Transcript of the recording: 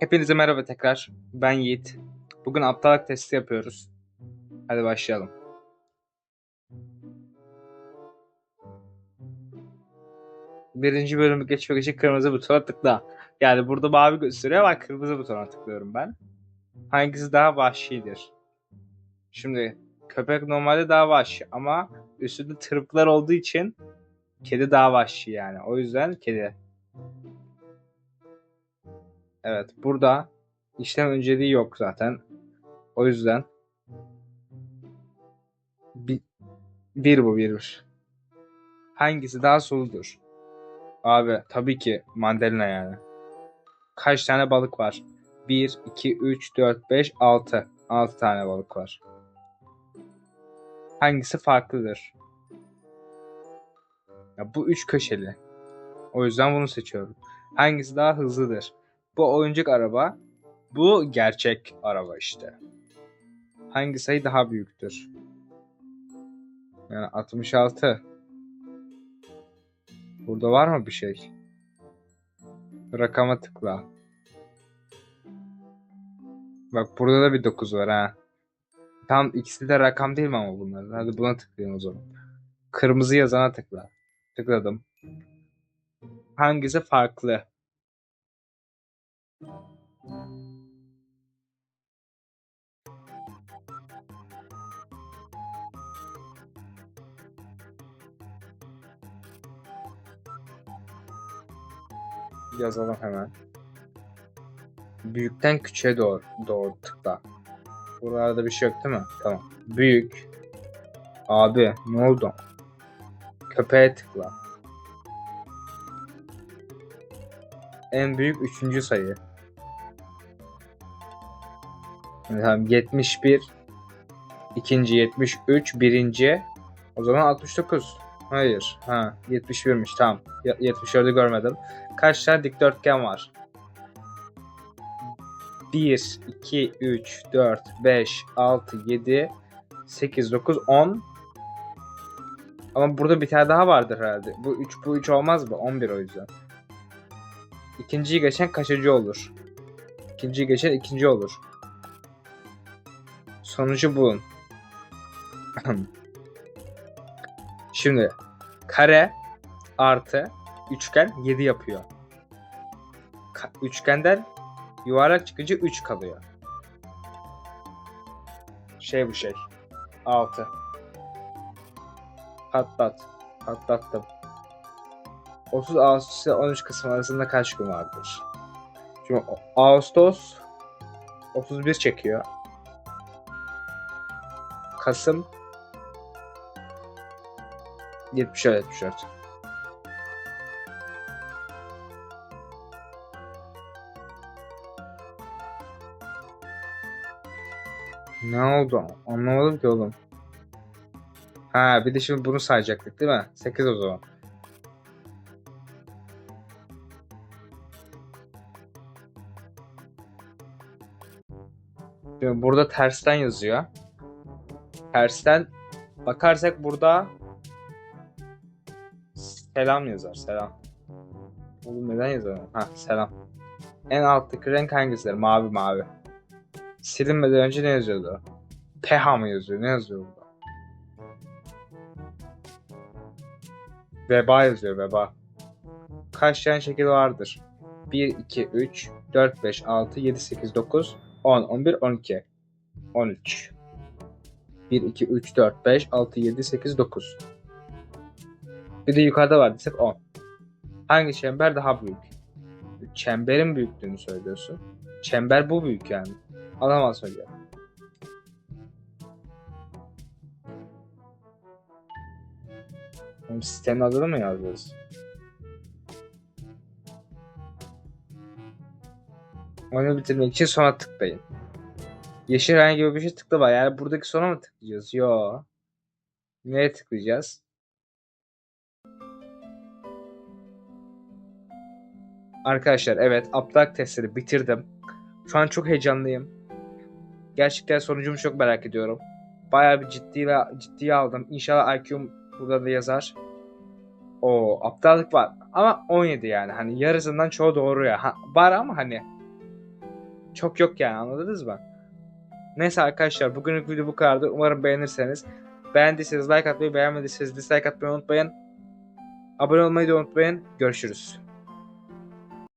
Hepinize merhaba tekrar. Ben Yiğit. Bugün aptallık testi yapıyoruz. Hadi başlayalım. Birinci bölümü geçmek için kırmızı butona tıkla. Yani burada mavi gösteriyor ama kırmızı butona tıklıyorum ben. Hangisi daha vahşidir? Şimdi köpek normalde daha vahşi ama üstünde tırplar olduğu için kedi daha vahşi yani. O yüzden kedi. Evet burada işlem önceliği yok zaten. O yüzden bir, bir bu bir. Hangisi daha suludur? Abi tabii ki mandalina yani. Kaç tane balık var? 1, 2, 3, 4, 5, 6. 6 tane balık var. Hangisi farklıdır? Ya bu üç köşeli. O yüzden bunu seçiyorum. Hangisi daha hızlıdır? Bu oyuncak araba. Bu gerçek araba işte. Hangi sayı daha büyüktür? Yani 66. Burada var mı bir şey? Rakama tıkla. Bak burada da bir 9 var ha. Tam ikisi de rakam değil mi ama bunlar? Hadi buna tıklayayım o zaman. Kırmızı yazana tıkla. Tıkladım. Hangisi farklı? Yazalım hemen. Büyükten küçüğe doğru, doğru tıkla. Buralarda bir şey yok değil mi? Tamam. Büyük. Abi ne oldu? Köpeğe tıkla. En büyük üçüncü sayı. Tamam 71. İkinci 73. Birinci. O zaman 69. Hayır. Ha 71'miş tamam. Ya- 74'ü görmedim. Kaç tane dikdörtgen var? 1, 2, 3, 4, 5, 6, 7, 8, 9, 10. Ama burada bir tane daha vardır herhalde. Bu 3 bu 3 olmaz mı? 11 o yüzden. İkinciyi geçen kaçıncı olur? İkinciyi geçen ikinci olur. Sonucu bulun. Şimdi kare artı üçgen 7 yapıyor. Ka- üçgenden yuvarlak çıkınca 3 kalıyor. Şey bu şey. 6. Patlat. Patlattım. 30 Ağustos ile 13 Kasım arasında kaç gün vardır? Şimdi Ağustos 31 çekiyor. Kasım 74 74. Ne oldu? Anlamadım ki oğlum. Ha bir de şimdi bunu sayacaktık değil mi? 8 o zaman. Burada tersten yazıyor. Tersten bakarsak burada selam yazar. Selam. Oğlum neden yazar? Ha selam. En alttaki renk hangisidir? Mavi mavi. Silinmeden önce ne yazıyordu? PH mı yazıyor? Ne yazıyor burada? Veba yazıyor veba. Kaç tane şekil vardır? 1, 2, 3, 4, 5, 6, 7, 8, 9, 10, 11, 12, 13. 1, 2, 3, 4, 5, 6, 7, 8, 9. Bir de yukarıda var desek 10. Hangi çember daha büyük? Çemberin büyüklüğünü söylüyorsun. Çember bu büyük yani. Hocam. Oğlum sistemin adını mı yazacağız? Oyunu bitirmek için sona tıklayın. Yeşil rengi gibi bir şey tıklama. Yani buradaki sona mı tıklayacağız? Yo. Nereye tıklayacağız? Arkadaşlar evet aptal testleri bitirdim. Şu an çok heyecanlıyım. Gerçekten sonucumu çok merak ediyorum. Bayağı bir ciddi ve ciddiye aldım. İnşallah IQ'm burada da yazar. O aptallık var. Ama 17 yani. Hani yarısından çoğu doğru ya. Ha, var ama hani Çok yok yani anladınız mı? Neyse arkadaşlar bugünlük video bu kadardı. Umarım beğenirseniz. Beğendiyseniz like atmayı, beğenmediyseniz dislike atmayı unutmayın. Abone olmayı da unutmayın. Görüşürüz.